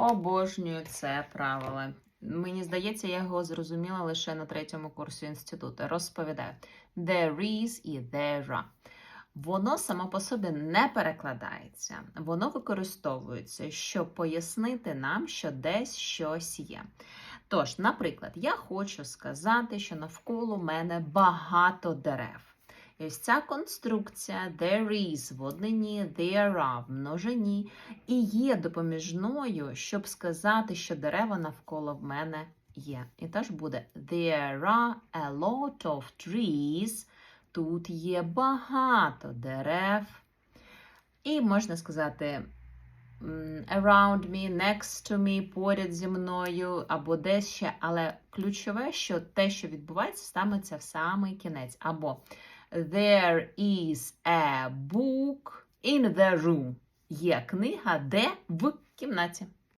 Обожнюю це правило. Мені здається, я його зрозуміла лише на третьому курсі інституту. Розповідаю. There is і there are. Воно само по собі не перекладається. Воно використовується, щоб пояснити нам, що десь щось є. Тож, наприклад, я хочу сказати, що навколо мене багато дерев. І ось ця конструкція there is в однині, there are в множині і є допоміжною, щоб сказати, що дерева навколо в мене є. І теж буде there are a lot of trees. Тут є багато дерев. І можна сказати around me, next to me, поряд зі мною або десь ще. Але ключове, що те, що відбувається, ставиться в самий кінець. Або There is a book in the room. Є книга, де в кімнаті.